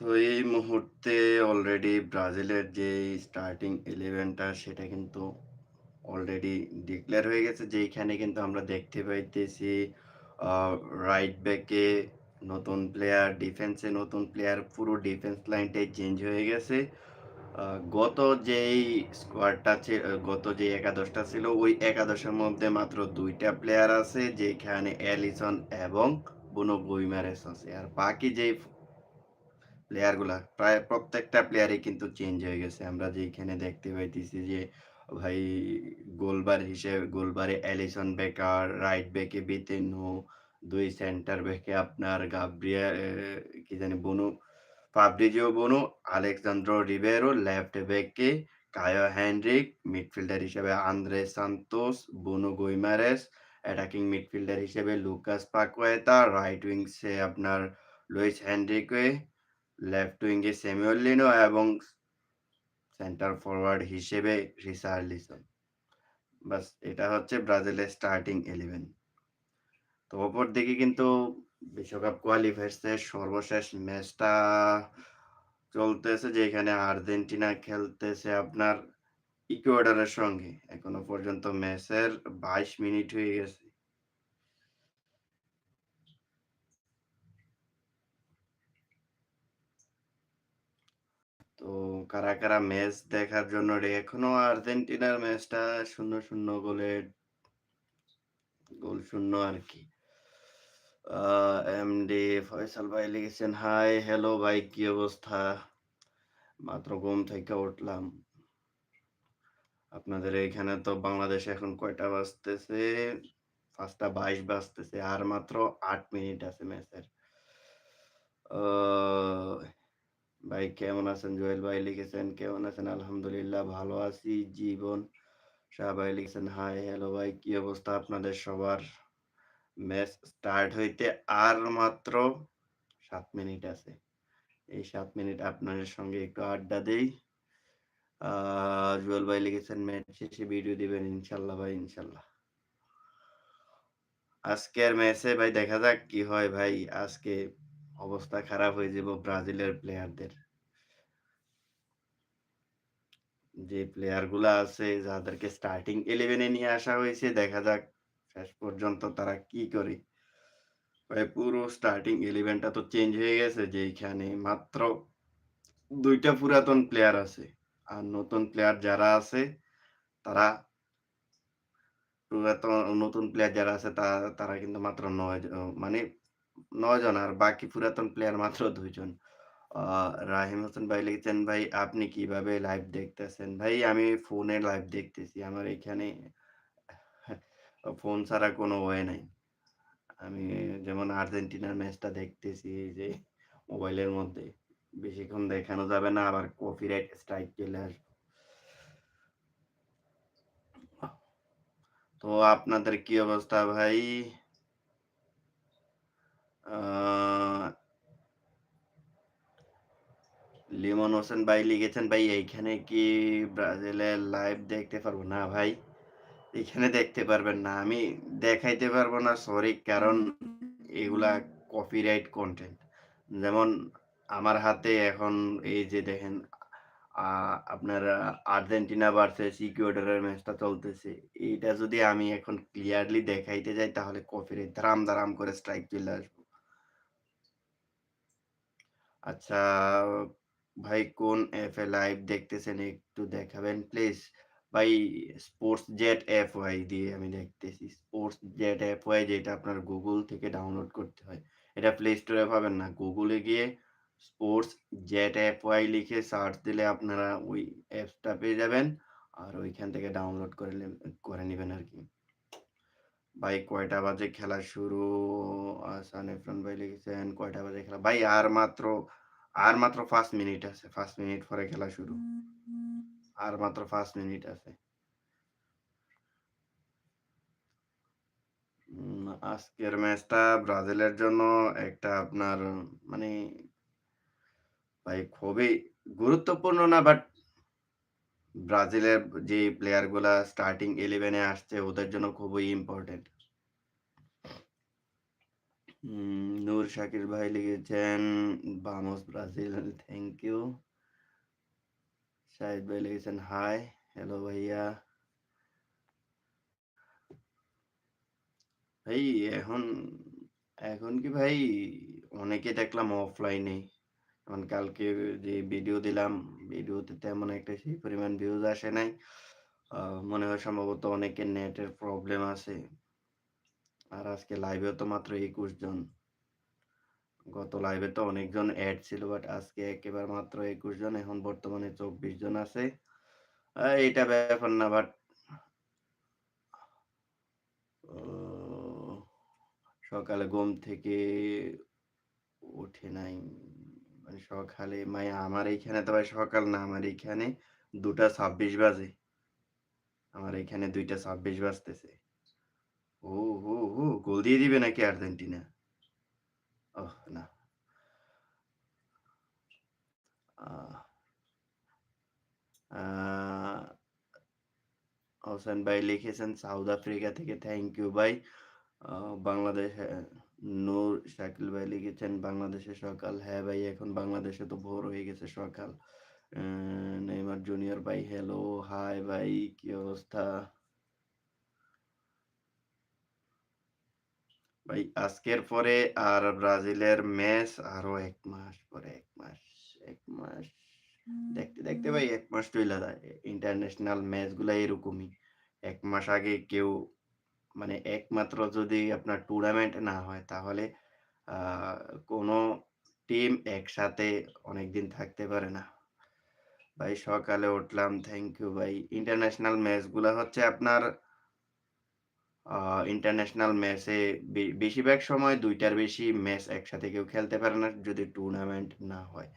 তো এই মুহূর্তে অলরেডি ব্রাজিলের যে স্টার্টিং ইলেভেনটা সেটা কিন্তু অলরেডি ডিক্লেয়ার হয়ে গেছে। যেইখানে কিন্তু আমরা দেখতে পাইতেছি রাইট ব্যাকে নতুন প্লেয়ার, ডিফেন্সে নতুন প্লেয়ার, পুরো ডিফেন্স লাইনটাই চেঞ্জ হয়ে গেছে। গত যেই স্কোয়াডটা ছি গত যে একাদশটা ছিল ওই একাদশের মধ্যে মাত্র দুইটা প্লেয়ার আছে যেখানে অ্যালিসন এবং বুনো গুইমারেস আছে। আর বাকি যেই প্লেয়ারগুলা প্রায় প্রত্যেকটা প্লেয়ারই কিন্তু চেঞ্জ হয়ে গেছে। আমরা যেইখানে দেখতে পাইতেছি যে ভাই গোলবার হিসেবে গোলবারে অ্যালিসন বেকার, রাইট ব্যাকে বিতিনহো, ২ সেন্টার ব্যাকে আপনার গাব্রিয়া কি জানি Bruno Fabrizio Bruno, Alex Sandro Ribeiro, left ব্যাকে কায়ো হেনরিক, মিডফিল্ডার হিসেবে Andre Santos, Bruno Guimaraes, attacking midfielder হিসেবে লুকাস পাকুয়েতা, রাইট উইংসে আপনার লুইস হেনরিকে, লেফট উইংয়ে স্যামুয়েল লিনো এবং সেন্টার ফরওয়ার্ড হিসেবে রিচার্লিসন। বাস, এটা হচ্ছে ব্রাজিলের স্টার্টিং 11 তো অপরদিকে কিন্তু বিশ্বকাপ কোয়ালিফায়ার্সের সর্বশেষ ম্যাচটা চলতেছে, যেখানে আর্জেন্টিনা খেলতেছে আপনার ইকুয়েডরের সঙ্গে। এখনও পর্যন্ত ম্যাচের ২২ মিনিট হয়ে গেছে। কারা, কারা ম্যাচ দেখার জন্য রে এখনও আর্জেন্টিনার ম্যাচটা ০-০ গোলে গোল শূন্য আরকি। আ এমডি ফয়সাল ভাই লিখেছেন, হাই, হ্যালো ভাই কি অবস্থা? মাত্র ঘুম থেকে উঠলাম। আপনাদের এখানে তো বাংলাদেশে এখন কয়টা বাজতেছে? ৫টা ২২ বাজতেছে। আর মাত্র আট মিনিট আছে ম্যাচের। ভাই কেমন আছেন? জুয়েল ভাই লিখেছেন, কেমন আছেন? আলহামদুলিল্লাহ ভালো আছি। জীবন শাহ ভাই লিখেছেন, হাই, হ্যালো ভাই কি অবস্থা আপনাদের সবার? ম্যাচ স্টার্ট হইতে আর মাত্র সাত মিনিট আছে। এই সাত মিনিট আপনাদের সঙ্গে একটু আড্ডা দেই। জুয়েল ভাই লিখেছেন, ম্যাচ শেষে ভিডিও দিবেন ইনশাল্লাহ ভাই, ইনশাল্লাহ। আজকের ম্যাচে ভাই দেখা যাক কি হয় ভাই। আজকে অবস্থা খারাপ হয়ে যাব ব্রাজিলের প্লেয়ারদের। যে প্লেয়ারগুলা আছে, যাদেরকে স্টার্টিং 11 এ নিয়ে আসা হয়েছে, দেখা যাক শেষ পর্যন্ত তারা কি করে। পুরো স্টার্টিং 11 টা তো চেঞ্জ হয়ে গেছে যেইখানে মাত্র দুইটা পুরাতন প্লেয়ার আছে। আর নতুন প্লেয়ার যারা আছে, তারা পুরাতন, নতুন প্লেয়ার যারা আছে তারা কিন্তু মাত্র নয় মানে ৯ জন আর বাকি পুরাতন প্লেয়ার মাত্র ২ জন। আ রাহিম হোসেন ভাই লিখেছেন, ভাই আপনি কীভাবে লাইভ দেখতেছেন? ভাই আমি ফোনে লাইভ দেখতেছি। আমার এখানে ফোন ছাড়া কোনো ওয়ে নাই। আমি যেমন আর্জেন্টিনার ম্যাচটা দেখতেছি যে মোবাইলের মধ্যে। বেশিক্ষণ দেখানো যাবে না আবার কপিরাইট স্ট্রাইক চলে আসবে। তো আপনাদের কি অবস্থা ভাই? লিমন হোসেন ভাই লিখেছেন, ভাই এইখানে কি ব্রাজিলের লাইভ দেখতে পারব? না ভাই, এখানে দেখতে পারবেন না। আমি দেখাইতে পারব না সরি কারণ এগুলা কপিরাইট কন্টেন্ট যেমন আমার হাতে এখন এই যে দেখেন আপনার আর্জেন্টিনা ভার্সাস ইকুয়েডরের ম্যাচটা চলতেছে। এইটা যদি আমি এখন ক্লিয়ারলি দেখাইতে যাই তাহলে কপিরাইট ধারাম, ধারাম করে স্ট্রাইক চলে আসবে। আচ্ছা ভাই কোন অ্যাপে লাইভ দেখতেছেন একটু দেখাবেন প্লিজ? ভাই স্পোর্টস জেট এফওয়াই দিয়ে আমি দেখতেছি। স্পোর্টস জেট এফওয়াই যেটা আপনার গুগল থেকে ডাউনলোড করতে হয়। এটা প্লে স্টোরে পাবেন না। গুগলে গিয়ে স্পোর্টস জেট এফওয়াই লিখে সার্চ দিলে আপনারা ওই অ্যাপসটা পেয়ে যাবেন। আর ওইখান থেকে ডাউনলোড করে করে আর কি ভাই কয়টা বাজে খেলা শুরু? আহসান ইরফান ভাই লিখেছেন, কয়টা বাজে খেলা? ভাই আর মাত্র আর মাত্র ৫ মিনিট আছে। ৫ মিনিট পরে খেলা শুরু। আর মাত্র ৫ মিনিট আছে। আজকের ম্যাচটা ব্রাজিলের জন্য একটা আপনার মানে ভাই খুবই গুরুত্বপূর্ণ না বাট ব্রাজিলের যে প্লেয়ারগুলা স্টার্টিং 11 এ আসছে, ওদের জন্য খুবই ইম্পোর্টেন্ট। নূর শাকির ভাই লিখেছেন "ভামোস ব্রাজিল" থ্যাংক ইউ। শাহিদ ভাই লিখেছেন "হাই, হ্যালো ভাইয়া।" ভাই এখন এখন কি ভাই অনেকে দেখলাম অফলাইনে। যেমন কালকে যে ভিডিও দিলাম, ভিডিওতে তেমন একটা সেই পরিমাণ ভিউজ আসে নাই। মনে হয় সম্ভবত অনেকের নেটের প্রবলেম আছে। আর আজকে লাইভেও তো মাত্র ২১ জন। গত লাইভে তো অনেকজন এড ছিল বাট আজকে একেবারে মাত্র ২১ জন। এখন বর্তমানে ২৪ জন আছে। এটা ব্যাপার না বাট সকালে ঘুম থেকে উঠে নাই। মানে সকালে মানে আমার এইখানে তো ভাই সকাল না, আমার এইখানে ২টা ২৬ বাজে। আমার এইখানে ২টা ২৬ বাজতেছে। ও হো হো! গোল দিয়ে দিবে নাকি আর্জেন্টিনা? ওহ না। হোসেন ভাই লিখেছেন সাউথ আফ্রিকা থেকে থ্যাংক ইউ ভাই। বাংলাদেশ নূর শাকিল ভাই লিখেছেন বাংলাদেশে সকাল। হ্যাঁ ভাই এখন বাংলাদেশে তো ভোর হয়ে গেছে সকাল। নেইমার জুনিয়র ভাই হ্যালো, হাই ভাই কি অবস্থা? ভাই আজকের পরে আর ব্রাজিলের ম্যাচ আরও এক মাস পরে এক মাস এক মাস দেখতে, দেখতে ভাই এক মাস চইলা যায়। ইন্টারন্যাশনাল ম্যাচগুলা এরকমই। এক মাস আগে কেউ মানে একমাত্র যদি আপনার টুর্নামেন্ট না হয় তাহলে কোনো টিম একসাথে অনেকদিন থাকতে পারে না। ভাই সকালে উঠলাম থ্যাংক ইউ ভাই। ইন্টারন্যাশনাল ম্যাচগুলা হচ্ছে আপনার ইন্টারন্যাশনাল ম্যাচে বেশিরভাগ সময় দুইটার বেশি ম্যাচ একসাথে কেউ খেলতে পারে না যদি টুর্নামেন্ট না হয়।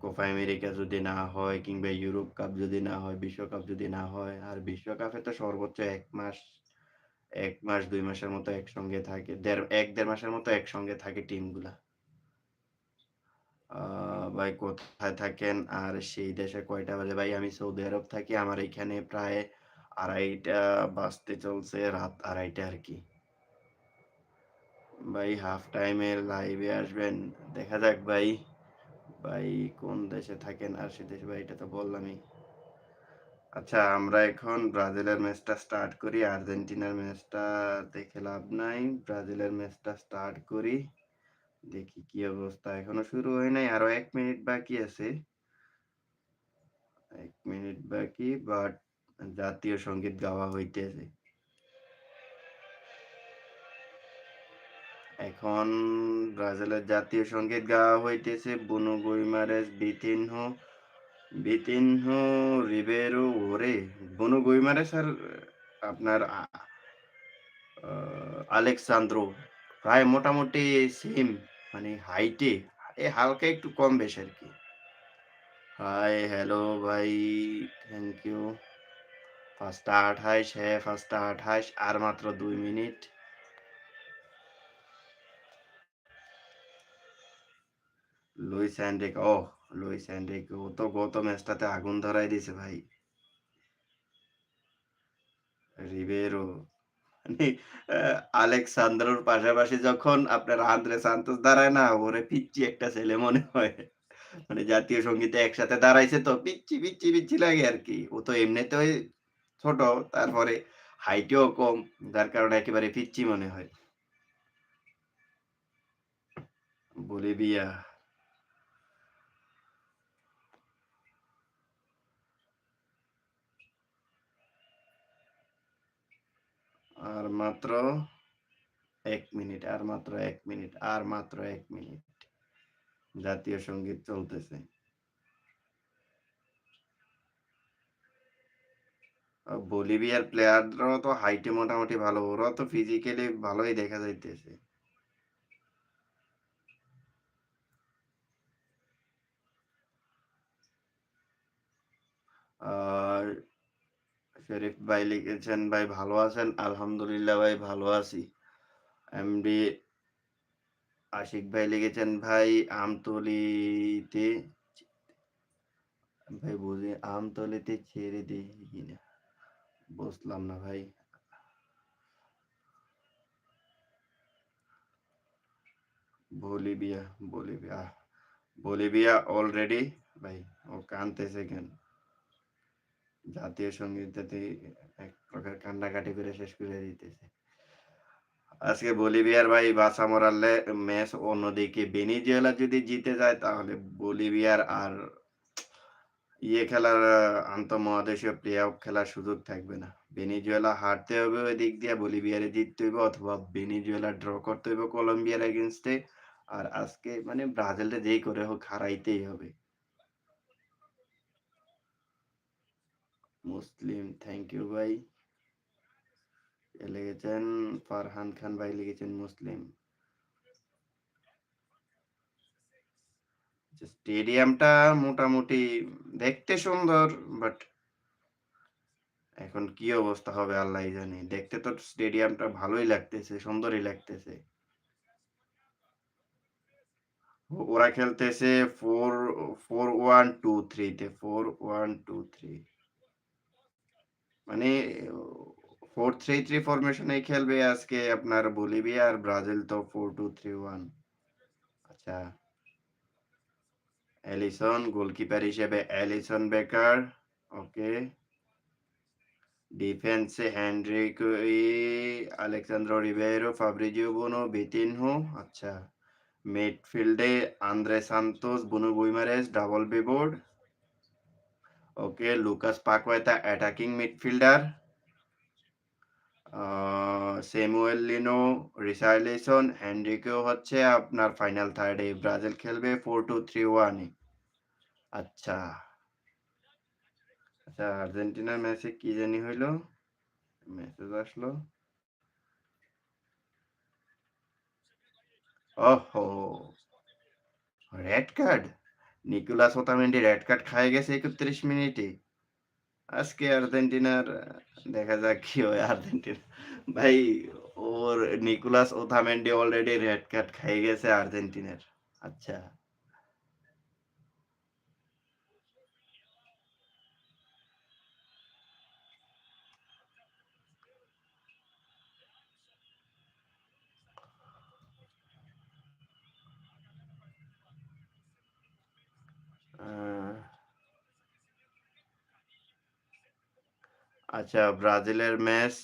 কোপা আমেরিকা যদি না হয় কিংবা ইউরোপ কাপ যদি না হয়, বিশ্বকাপ যদি না হয়। আর বিশ্বকাপে তো সর্বোচ্চ এক মাস এক মাস দুই মাসের মতো একসঙ্গে থাকে। দেড় এক দেড় মাসের মতো একসঙ্গে থাকে টিমগুলা। ভাই কোথায় থাকেন? আর সেই দেশে কয়টা বাজে? ভাই আমি সৌদি আরব থাকি। আমার এখানে প্রায় ২:৩০ বাজতে চলছে, রাত ২:৩০ আরকি। ভাই হাফ টাইমে লাইভে আসবেন। দেখা যাক ভাই। ভাই কোন দেশে থাকেন? আর সে দেশ ভাই এটা তো বললামই। আচ্ছা আমরা এখন ব্রাজিলের ম্যাচটা স্টার্ট করি। আর্জেন্টিনার ম্যাচটা দেখে লাভ নাই। ব্রাজিলের ম্যাচটা স্টার্ট করি। দেখি কি অবস্থা। এখনও শুরু হয় নাই। আরও ১ মিনিট বাকি আছে। ১ মিনিট বাকি বাট জাতীয় সংগীত গাওয়া হইতেছে। এখন ব্রাজিলের জাতীয় সংগীত গাওয়া হইতেছে বুনো গুইমারেস, বিতিনহো, বিতিনহো, রিবেরো ওরে! বুনো গুইমারেস আর আপনার আ আ প্রায় মোটামুটি সেম মানে হাইটে এ হালকা একটু কম বেশ আর কি হাই, হ্যালো ভাই থ্যাংক ইউ। ৫টা ২৮ হ্যাঁ, ৫টা ২৮ আর মাত্র ২ মিনিট। লুইস এনরিকে ওহ! লুইস এনরিকে ও তো গত ম্যাচটাতে আগুন ধরাই দিছে ভাই। রিবেরো মানে আ পাশাপাশি যখন আপনার আন্দ্রে সান্তোস দাঁড়ায় না ওরে পিচ্চি একটা ছেলে মনে হয়। মানে জাতীয় সঙ্গীতে একসাথে দাঁড়াইছে তো পিচ্ছি পিচ্চি, পিচ্চি লাগে আরকি। ও তো এমনিতেই ছোট তারপরে হাইটেও কম যার কারণে একেবারে পিচ্চি মনে হয়। বলিভিয়া। আর মাত্র এক মিনিট, আর মাত্র এক মিনিট, আর মাত্র এক মিনিট। জাতীয় সংগীত চলতেছে। বলিভিয়ার প্লেয়াররাও তো হাইটে মোটামুটি ভালো। ওরাও তো ফিজিক্যালি ভালোই দেখা যাইতেছে। আর শরীফ ভাই লিখেছেন, "ভাই ভালো আছেন?" আলহামদুলিল্লাহ ভাই ভালো আছি। এমডি আশিক ভাই লিখেছেন, "ভাই আমতলিতে ভাই বুঝি আমতলিতে ছেড়ে দেই কিনা? বুঝলাম না ভাই। বলিভিয়া, বলিভিয়া, বলিভিয়া অলরেডি ভাই ও কানতেছে কেন? জাতীয় সঙ্গীতটাতে এক প্রকার কান্নাকাটি করে শেষ করে দিতেছে। আজকে বলিভিয়ার ভাই বাসা মরার লে ম্যাচ অন্যদিকে ভেনেজুয়েলা যদি জিতে যায় তাহলে বলিভিয়ার আর ইয়ে খেলার আন্তঃমহাদেশীয় প্লে অফ খেলার সুযোগ থাকবে না। ভেনেজুয়েলা হারতে হবে ওই দিক দিয়ে, বলিভিয়ারে জিততে হইবে অথবা ভেনেজুয়েলা ড্র করতে হইবে কলম্বিয়ার এগেইনস্ট এ। আর আজকে মানে ব্রাজিলরে যেই করে হোক, হারাইতেই হবে। মুসলিম থ্যাংক ইউ ভাই। লিখেছেন? ফারহান খান ভাই লিখেছেন মুসলিম। স্টেডিয়ামটা মোটামুটি দেখতে সুন্দর বাট এখন কি অবস্থা হবে আল্লাহ জানে। দেখতে তো স্টেডিয়ামটা ভালোই লাগতেছে, সুন্দরই লাগতেছে। ওরা খেলতেছে 4 4-1-2-3 তে 4-1-2-3 মানে 4-3-3 ফরমেশন এই খেলবে আজকে আপনার বলিভিয়া আর ব্রাজিল তো 4-2-3-1 আচ্ছা। অ্যালিসন গোলকিপার হিসেবে অ্যালিসন বেকার ওকে। ডিফেন্সে হেনরিক ই Alexandro Ribeiro, Fabrizio Bruno, Vitinho আচ্ছা। মিডফিল্ডে Andre Santos, Bruno Guimaraes, double pivot. Okay, Lucas Paqueta attacking midfielder. Samuel Lino, Richarlison, হেনরিকেও হচ্ছে আপনার ফাইনাল থার্ড ব্রাজিল খেলবে 4-2-3-1 এ। আচ্ছা। আচ্ছা আর্জেন্টিনার ম্যাচে কি জানি হইল? মেসেজ আসলো। ওহহো! Red card? Nicolas Otamendi red card খায়ে গেছে ৩১ মিনিটে। আজকে আর্জেন্টিনার, দেখা যাক কি হয় আর্জেন্টিনা। ভাই, ওর Nicolas Otamendi already red card খেয়ে গেছে আর্জেন্টিনার। আচ্ছা। আচ্ছা ব্রাজিলের ম্যাচ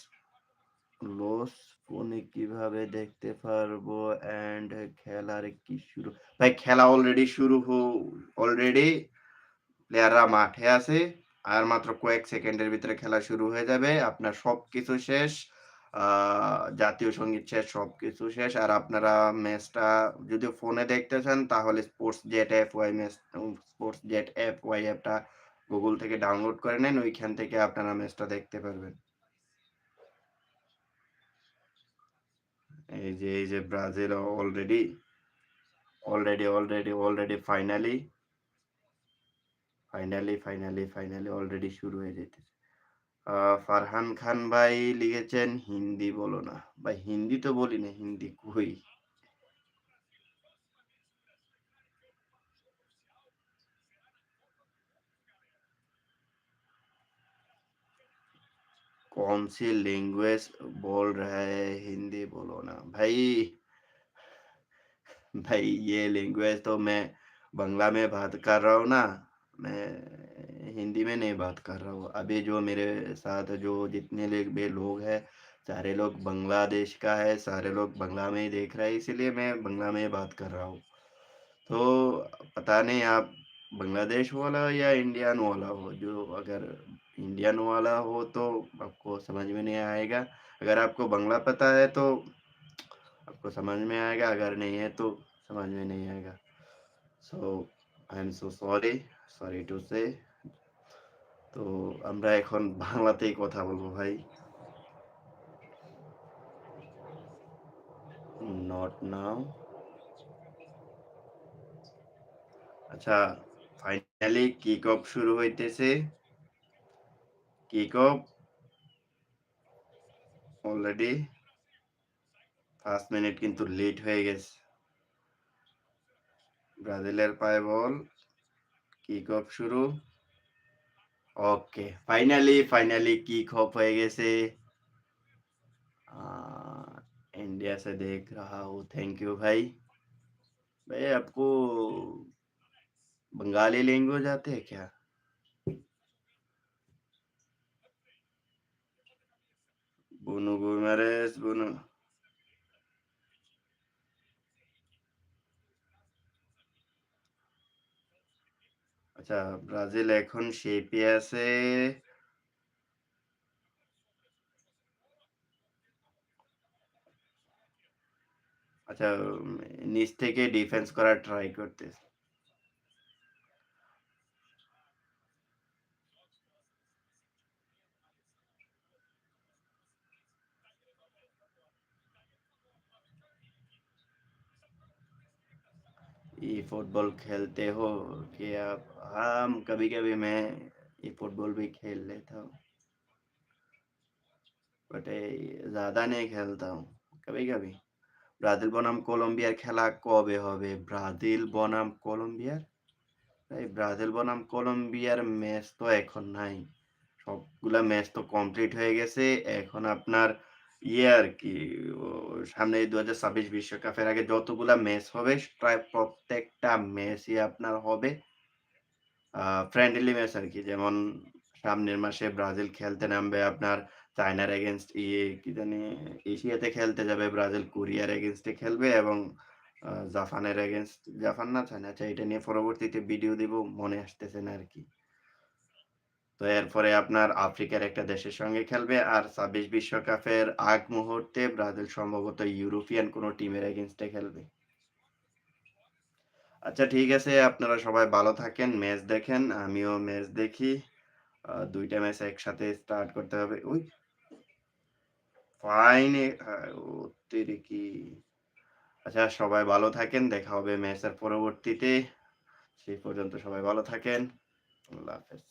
লস ফোনে কীভাবে দেখতে পারব অ্যান্ড খেলার কি শুরু ভাই খেলা অলরেডি শুরু হো অলরেডি প্লেয়াররা মাঠে আছে। আর মাত্র কয়েক সেকেন্ডের ভিতরে খেলা শুরু হয়ে যাবে। আপনার সবকিছু শেষ। জাতীয় সংগীত শেষ, সবকিছু শেষ। আর আপনারা ম্যাচটা যদি ফোনে দেখতে চান তাহলে sports Z F Y match sports Z F Y অ্যাপটা গুগল থেকে ডাউনলোড করে নেন। ওইখান থেকে আপনারা ম্যাচটা দেখতে পারবেন। এই যে, এই যে Brazil already, already, already, already finally finally, finally, finally already শুরু হয়ে যাইতেছে। আ ফারহান খান ভাই লিখেছেন হিন্দি বলো না। ভাই হিন্দি তো বলি না, হিন্দি কই? कौन सी लैंग्वेज बोल रहे है हिंदी बोलो ना। भाई भाई ये लैंग्वेज तो मैं बंगला में बात कर रहा हूँ ना, मैं हिंदी में नहीं बात कर रहा हूँ। अभी जो मेरे साथ जो जितने भी लोग हैं, सारे लोग बांग्लादेश का है, सारे लोग बांग्ला में ही देख रहे हैं, इसीलिए मैं बंगला में बात कर रहा हूँ। तो पता नहीं आप बांग्लादेश वाला या इंडियन वाला हो, जो अगर इंडियन वाला हो तो आपको समझ में नहीं आएगा। अगर आपको बांग्ला पता है तो आपको समझ में आएगा, अगर नहीं है तो समझ में नहीं आएगा। So I am so sorry, sorry to say তো আমরা এখন বাংলাতেই কথা বলবো ভাই। Not now. আচ্ছা ফাইনালি কিক অফ শুরু হইতেছে। Kick off. অলরেডি ৫ মিনিট কিন্তু লেট হয়ে গেছে। ব্রাজিলের পায়ে বল। কিক অফ শুরু। Okay, finally, finally kick off হয়ে গেছে। আ इंडिया से देख रहा हूँ, थैंक यू भाई। भाई आपको बंगाली लैंग्वेज आते हैं क्या? Bunu Guimares, bunu. আচ্ছা ব্রাজিল এখন শেপে আছে আচ্ছা নিচ থেকে ডিফেন্স করার ট্রাই করতেছে ये फुटबॉल खेलते हो कि आप? हाँ, कभी-कभी मैं ये फुटबॉल भी खेल लेता हूँ। बट ए ज़्यादा नहीं খেলতা हूँ, কবি-কবি। ব্রাজিল বনাম কলম্বিয়ার খেলা কবে হবে? ব্রাজিল বনাম কলম্বিয়ার? এই ব্রাজিল বনাম কলম্বিয়ার ম্যাচ তো এখন নাই। সবগুলা ম্যাচ তো কমপ্লিট হয়ে গেছে। এখন আপনার ইয়ে আরকি ও, সামনে ২০২৬ বিশ্বকাপের আগে যতগুলা ম্যাচ হবে, প্রায় প্রত্যেকটা ম্যাচই আপনার হবে ফ্রেন্ডলি ম্যাচ আরকি। যেমন সামনের মাসে ব্রাজিল খেলতে নামবে আপনার চায়নার এগেইনস্ট ইয়ে কি জানি, এশিয়াতে খেলতে যাবে ব্রাজিল, কোরিয়ার এগেইনস্ট এ খেলবে এবং জাপানের এগেইনস্ট জাপান না, চায়না আচ্ছা এটা নিয়ে পরবর্তীতে ভিডিও দিব, মনে আসতেছে না আরকি। তো এরপরে আপনার আফ্রিকার একটা দেশের সঙ্গে খেলবে। আর ২৬ বিশ্বকাপের আগ মুহূর্তে ব্রাজিল সম্ভবত ইউরোপিয়ান কোন টিমের এগেইনস্ট এ খেলবে। আচ্ছা ঠিক আছে আপনারা সবাই ভালো থাকেন, ম্যাচ দেখেন। আমিও ম্যাচ দেখি। দুইটা ২ ম্যাচ একসাথে স্টার্ট করতে হবে। উই! ফাইনে আ ও আচ্ছা সবাই ভালো থাকেন। দেখা হবে ম্যাচের পরবর্তীতে। সেই পর্যন্ত সবাই ভালো থাকেন। আল্লাহ হাফেজ।